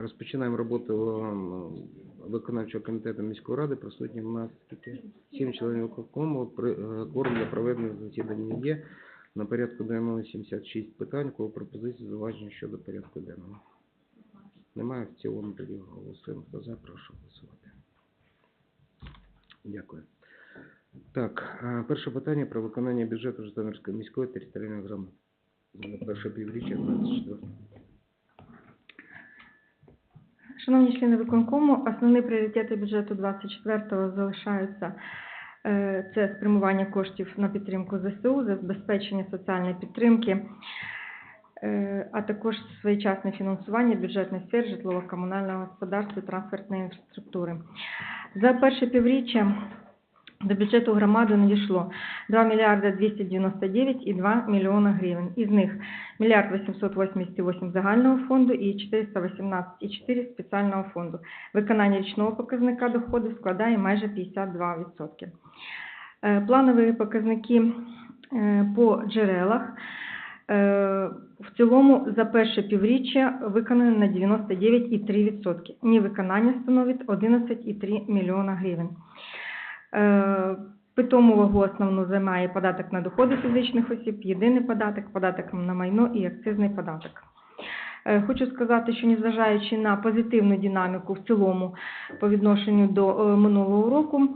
Розпочинаємо роботу ем, виконавчого комітету міської ради. Присутні в нас таки сім членів. При- е, Кворум для проведення засідання є. На порядку денного 76 питань. Кого пропозиції зауваження щодо порядку денного? Немає в цілому тоді голосуємо. Хто за, прошу голосувати. Дякую. Так, е, перше питання про виконання бюджету Житомирської міської територіальної громади. Перше півріччя 24 Шановні члени виконкому, основні пріоритети бюджету 24-го залишаються е, це спрямування коштів на підтримку ЗСУ, забезпечення соціальної підтримки, е, а також своєчасне фінансування бюджетних сфер житлово-комунального господарства і транспортної інфраструктури. За перше півріччя до бюджету громади надійшло 2 мільярда 299,2 мільйона гривень. Із них мільярд 888 загального фонду і 418,4 спеціального фонду. Виконання річного показника доходу складає майже 52%. Е, Планові показники е, по джерелах е, в цілому за перше півріччя виконано на 99,3%. Невиконання становить 11,3 мільйона гривень. Е, Питому вагу основну займає податок на доходи фізичних осіб, єдиний податок, податок на майно і акцизний податок. Е, Хочу сказати, що незважаючи на позитивну динаміку в цілому по відношенню до е, минулого року,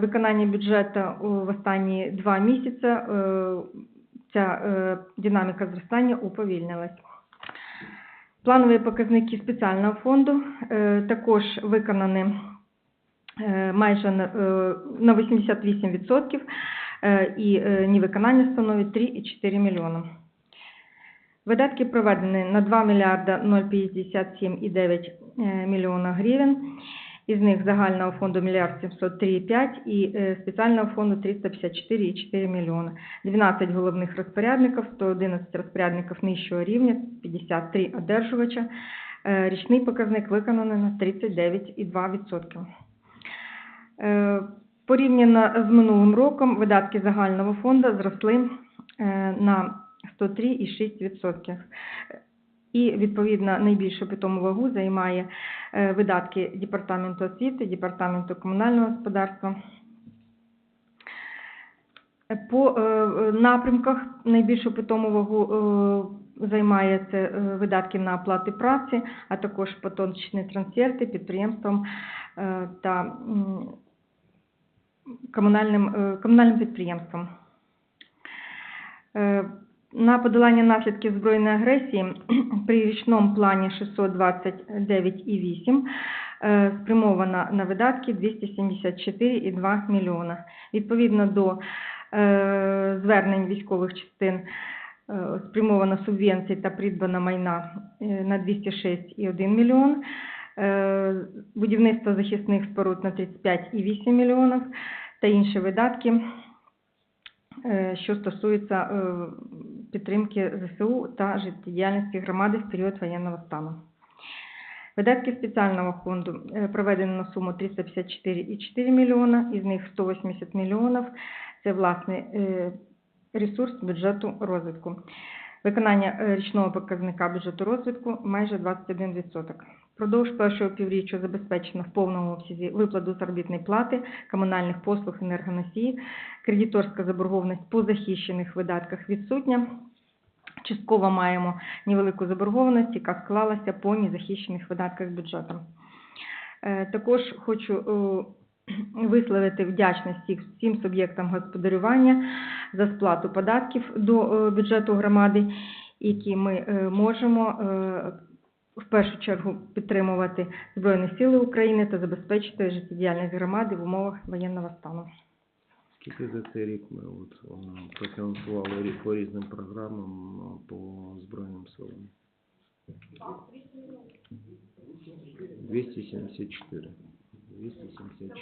виконання бюджету в останні два місяці ця динаміка зростання уповільнилась. Планові показники спеціального фонду також виконані майже на е, на 88% е, і е, невиконання становить 3,4 мільйона. Видатки проведені на 2 мільярда 057,9 е, мільйона гривень. Із них загального фонду мільярд 703,5 і е, спеціального фонду 354,4 мільйона. 12 головних розпорядників, 111 розпорядників нижчого рівня, 53 одержувача. Е, Річний показник виконаний на 39,2%. Е, Порівняно з минулим роком видатки загального фонду зросли е, на 103,6%. І, відповідно, найбільшу питому вагу займає е, видатки Департаменту освіти, Департаменту комунального господарства. По напрямках найбільшу питому вагу займає це видатки на оплати праці, а також поточні трансферти підприємствам та комунальним, е, комунальним підприємствам. Е, На подолання наслідків збройної агресії при річному плані 629,8 е, спрямовано на видатки 274,2 мільйона. Відповідно до звернень військових частин спрямовано субвенцій та придбана майна на 206,1 мільйон. Е, Будівництво захисних споруд на 35,8 мільйонів та інші видатки, е, що стосуються е, підтримки ЗСУ та життєдіяльності громади в період воєнного стану. Видатки спеціального фонду проведено на суму 354,4 мільйона, із них 180 мільйонів – це власний ресурс бюджету розвитку. Виконання річного показника бюджету розвитку майже 21%. Продовж першого півріччя забезпечено в повному обсязі виплату заробітної плати, комунальних послуг, енергоносії, кредиторська заборгованість по захищених видатках відсутня. Частково маємо невелику заборгованість, яка склалася по незахищених видатках бюджету. Е, Також хочу е, висловити вдячність всім суб'єктам господарювання за сплату податків до е, бюджету громади, які ми можемо в першу чергу підтримувати Збройні Сили України та забезпечити життєдіяльність громади в умовах воєнного стану. Скільки за цей рік ми от, е, профінансували по різним програмам е, по Збройним силам? 274. 274.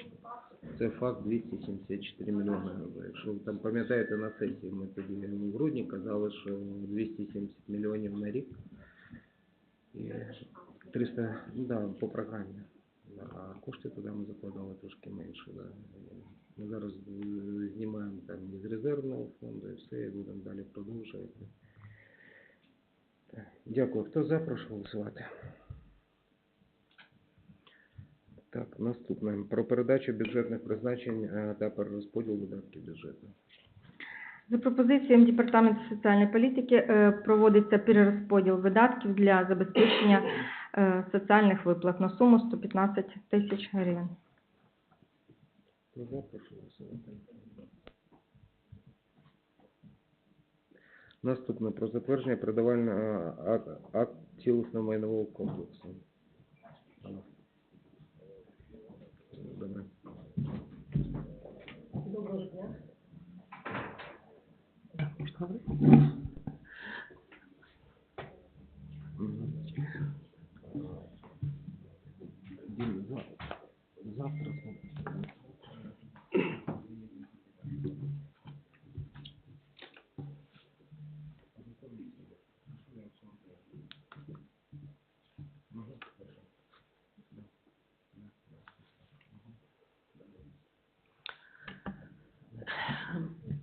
Це факт 274 мільйони. Якщо ви там пам'ятаєте на сесії, ми тоді в грудні казали, що 270 мільйонів на рік. І 300, ну да, по програмі. А кошти туди ми закладали трошки менше. Да. Ми зараз е, знімаємо там із резервного фонду і все, і будемо далі продовжувати. Дякую. Хто за, прошу голосувати. Так, наступне. Про передачу бюджетних призначень е, та перерозподіл видатків бюджету. За пропозиціями Департаменту соціальної політики е, проводиться перерозподіл видатків для забезпечення е, соціальних виплат на суму 115 тисяч гривень. Наступне про затвердження передавального е, цілісного майнового комплексу. Добре. Доброго дня. Мгм. Дім, за- Завтра.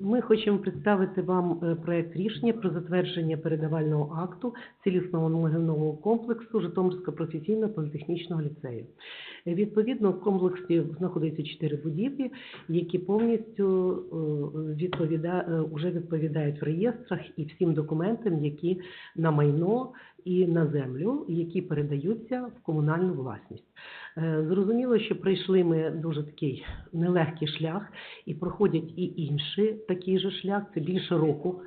Ми хочемо представити вам е, проект рішення про затвердження передавального акту цілісного ногівного комплексу Житомирського професійно-політехнічного ліцею. Е, Відповідно, в комплексі знаходиться чотири будівлі, які повністю е, відповіда... е, уже відповідають в реєстрах і всім документам, які на майно і на землю, які передаються в комунальну власність. Е, Зрозуміло, що пройшли ми дуже такий нелегкий шлях, і проходять і інші такий же шлях. Це більше року.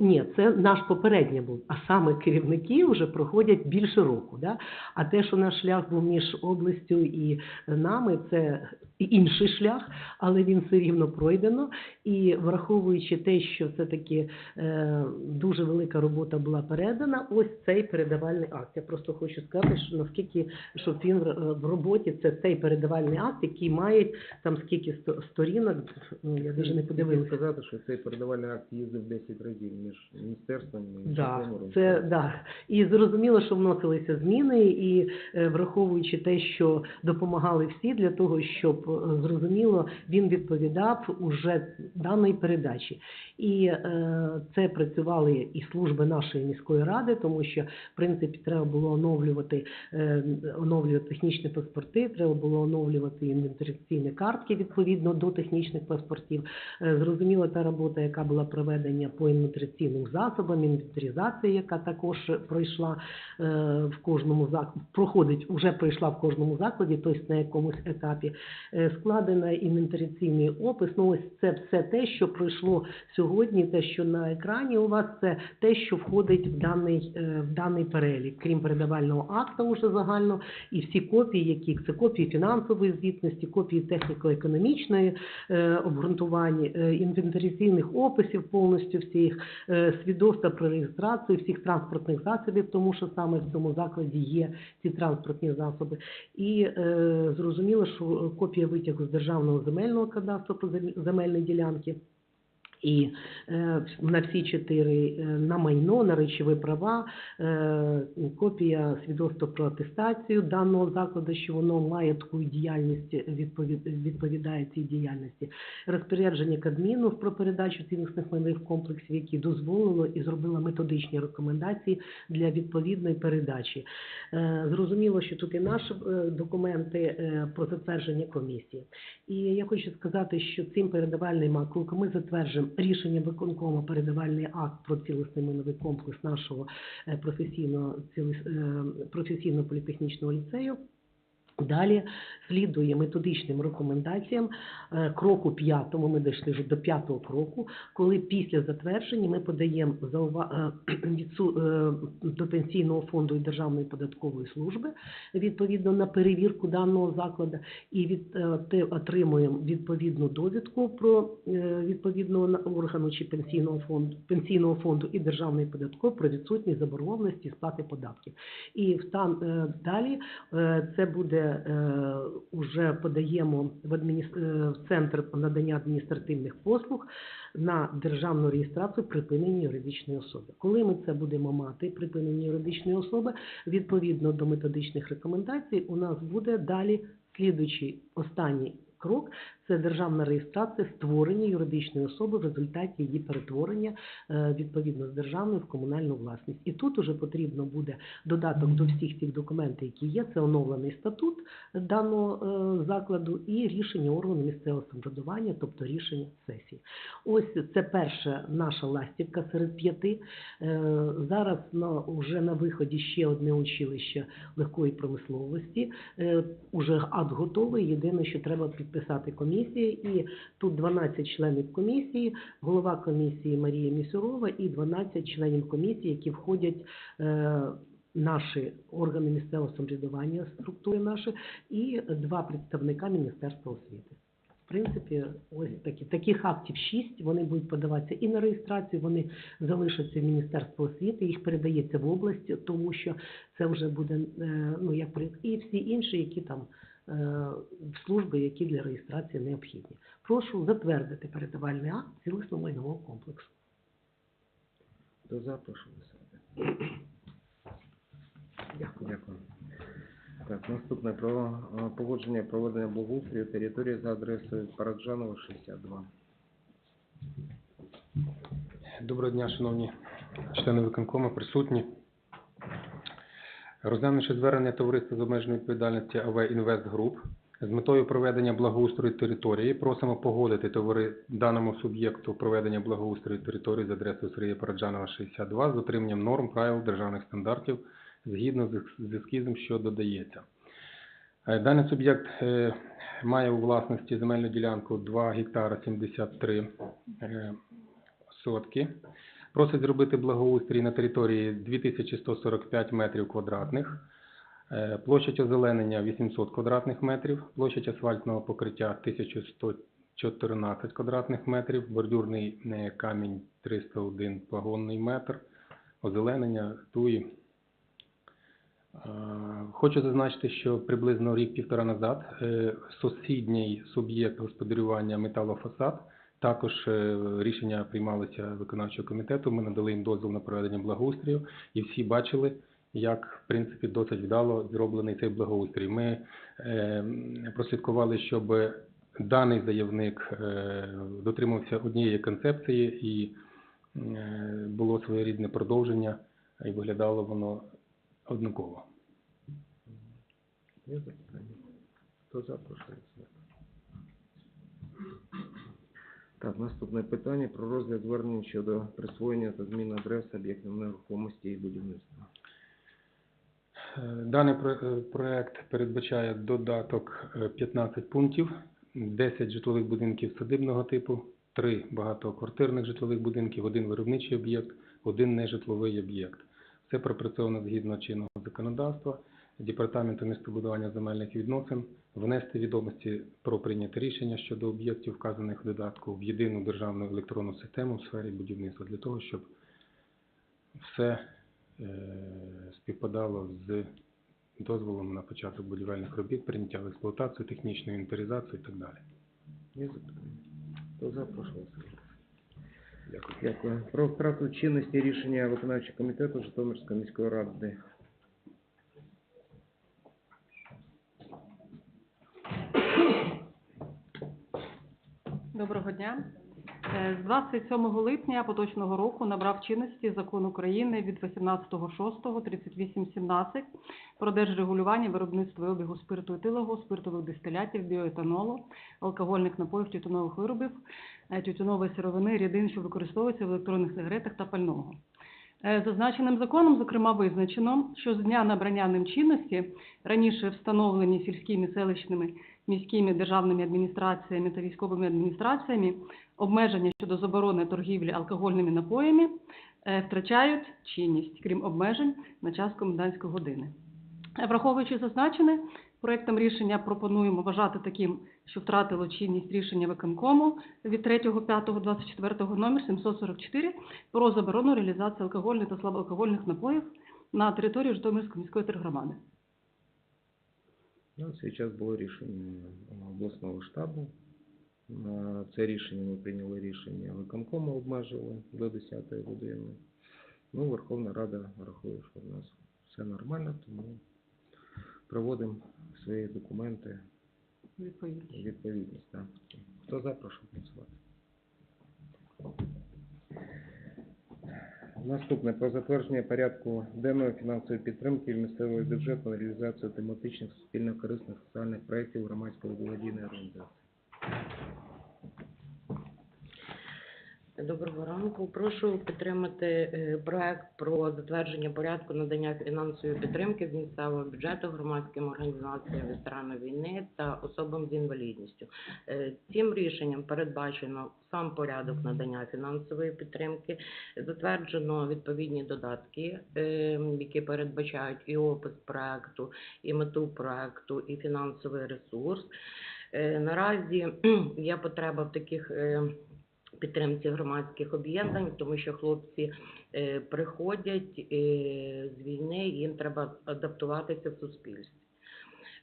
Ні, це наш попередній був, а саме керівники вже проходять більше року. Да? А те, що наш шлях був між областю і нами, це інший шлях, але він все рівно пройдено. І враховуючи те, що все таки е, дуже велика робота була передана, ось цей передавальний акт. Я просто хочу сказати, що наскільки щоб він е, в роботі це цей передавальний акт, який має там скільки сто- сторінок, ну, я навіть не подивилася. сказати, що цей передавальний акт їздив 10 разів між міністерствами і Да, це да. І зрозуміло, що вносилися зміни, і е, враховуючи те, що допомагали всі для того, щоб зрозуміло, він відповідав уже даної передачі. І е, це працювали і служби нашої міської ради, тому що в принципі треба було оновлювати, е, оновлювати технічні паспорти, треба було оновлювати інвентаризаційні картки відповідно до технічних паспортів. Е, Зрозуміла та робота, яка була проведена по інвентаризаційним засобам, інвентаризація, яка також пройшла в кожному закладі, проходить, вже пройшла в кожному закладі, тобто на якомусь етапі. Е, Складено інвентаризаційний опис. Ну ось це все те, що пройшло сьогодні, те, що на екрані у вас, це те, що входить в даний, е, в даний перелік, крім передавального акта уже загально, і всі копії, які це копії фінансової звітності, копії техніко-економічної е, обґрунтування, інвентаризаційних описів повністю всіх, свідоцтва про реєстрацію всіх транспортних засобів, тому що саме в цьому закладі є ці транспортні засоби. І зрозуміло, що копія витягу з державного земельного кадастру про земель- земельні ділянки. І е, на всі чотири е, на майно, на речові права, е, копія свідоцтва про атестацію даного закладу, що воно має таку діяльність, відповід, відповідає цій діяльності. Розпорядження Кабміну про передачу цінностних майнових комплексів, які дозволило і зробило методичні рекомендації для відповідної передачі. Зрозуміло, що тут і наші документи про затвердження комісії. І я хочу сказати, що цим передавальним коли ми затверджуємо рішення виконкому передавальний акт про цілісний миновий комплекс нашого е, професійного цілис- е, професійно-політехнічного ліцею. Далі слідує методичним рекомендаціям е, кроку п'ятому. Ми дійшли вже до п'ятого кроку, коли після затвердження ми подаємо е, відсу- е, до пенсійного фонду і Державної податкової служби відповідно на перевірку даного закладу і від отримуємо відповідну довідку про відповідного органу чи пенсійного фонду пенсійного фонду і державної податкової про відсутність заборгованості сплати податків. І в там далі це буде е, уже подаємо в адміністр... е, в центр надання адміністративних послуг на державну реєстрацію припинення юридичної особи. Коли ми це будемо мати, припинення юридичної особи, відповідно до методичних рекомендацій, у нас буде далі слідуючий останній крок це державна реєстрація створення юридичної особи в результаті її перетворення е, відповідно з державної в комунальну власність. І тут уже потрібно буде додаток до всіх тих документів, які є. Це оновлений статут даного е, закладу і рішення органу місцевого самоврядування, тобто рішення сесії. Ось це перша наша ластівка серед п'яти. Е, Зараз на, вже на виході ще одне училище легкої промисловості. Е, Уже ад готовий. Єдине, що треба підписати комісії. І тут 12 членів комісії, голова комісії Марія Місюрова і 12 членів комісії, які входять. е, Наші органи місцевого самоврядування, структури наші, і два представника Міністерства освіти. В принципі, ось такі таких актів шість. Вони будуть подаватися і на реєстрацію. Вони залишаться в Міністерство освіти. Їх передається в область, тому що це вже буде е, ну як і всі інші, які там служби, які для реєстрації необхідні. Прошу затвердити передавальний акт цілісного майнового комплексу. До запрошую себе. Дякую. Дякую. Так, наступне про е, погодження проведення благоустрою території за адресою Параджанова, 62. Доброго дня, шановні члени виконкому, присутні. Розглянувши звернення товариства з обмеженою відповідальності АВ Інвест Груп з метою проведення благоустрою території, просимо погодити товари даному суб'єкту проведення благоустрою території з адресою Сергія Параджанова 62 з дотриманням норм правил державних стандартів згідно з ескізом, що додається. Е, Даний суб'єкт е, має у власності земельну ділянку 2 гектара 73 е, сотки. Просить зробити благоустрій на території 2145 метрів квадратних, Е, площадь озеленення 800 квадратних метрів, площадь асфальтного покриття 1114 квадратних метрів, бордюрний е, камінь 301 пагонний метр, озеленення туї. Е, Хочу зазначити, що приблизно рік-півтора назад сусідній суб'єкт господарювання металофасад також е, рішення приймалося виконавчого комітету. Ми надали їм дозвіл на проведення благоустрію, і всі бачили, як в принципі досить вдало зроблений цей благоустрій. Ми е, прослідкували, щоб даний заявник е, дотримався однієї концепції і було своєрідне продовження, і виглядало воно однаково. Хто запрошує Так, наступне питання про розгляд звернень щодо присвоєння та зміни адреси об'єктів нерухомості і будівництва. Е, Даний про- е, проект передбачає додаток е, 15 пунктів, 10 житлових будинків садибного типу, 3 багатоквартирних житлових будинків, один виробничий об'єкт, один нежитловий об'єкт. Все пропрацьовано згідно чинного законодавства. Департаменту містобудування земельних відносин внести відомості про прийняте рішення щодо об'єктів, вказаних в додатку, в єдину державну електронну систему в сфері будівництва для того, щоб все е, співпадало з дозволом на початок будівельних робіт, прийняття в експлуатацію, технічну інвентаризацію і так далі. Є запитання? Хто запрошує? Дякую. Дякую. Про втрату чинності рішення виконавчого комітету Житомирської міської ради. Доброго дня. Е, З 27 липня поточного року набрав чинності закон України від 18.06.3817 про держрегулювання виробництва і обігу спирту етилового, спиртових дистилятів, біоетанолу, алкогольних напоїв, тютюнових виробів, е, тютюнової сировини, рідин, що використовуються в електронних сигаретах та пального. Е, Зазначеним законом, зокрема, визначено, що з дня набрання ним чинності раніше встановлені сільськими, селищними, міськими державними адміністраціями та військовими адміністраціями обмеження щодо заборони торгівлі алкогольними напоями е, втрачають чинність, крім обмежень на час комендантської години. Е, Враховуючи зазначене, проектом рішення пропонуємо вважати таким, що втратило чинність рішення виконкому від 3.5.24 номер 744 про заборону реалізації алкогольних та слабоалкогольних напоїв на території Житомирської міської тергромади. На час було рішення обласного штабу. Це рішення ми прийняли рішення виконкому обмежили до 10 години. Ну, Верховна Рада рахує, що в нас все нормально, тому проводимо свої документи відповідність. Відповідність, так. Хто за, прошу голосувати. Наступне про затвердження порядку денної фінансової підтримки місцевого бюджету на реалізацію тематичних суспільно-корисних соціальних проєктів громадської благодійної організації. Доброго ранку. Прошу підтримати е, проект про затвердження порядку надання фінансової підтримки з місцевого бюджету громадським організаціям ветеранів війни та особам з інвалідністю. Е, Цим рішенням передбачено сам порядок надання фінансової підтримки, затверджено відповідні додатки, е, які передбачають і опис проекту, і мету проекту, і фінансовий ресурс. Наразі є потреба в таких підтримці громадських об'єднань, тому що хлопці е, приходять е, з війни, і їм треба адаптуватися в суспільстві.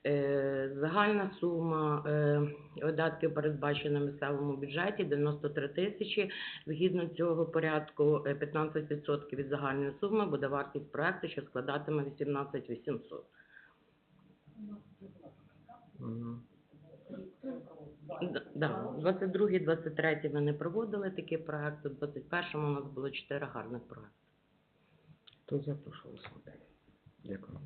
Е, Загальна сума е, видатків передбачена в місцевому бюджеті 93 тисячі. Згідно цього порядку, е, 15% від загальної суми буде вартість проекту, що складатиме 18 800. Да, 22 23 ми не проводили такі проекти, в 21-му у нас було 4 гарних проекти. Хто за, прошу голосувати. Дякую.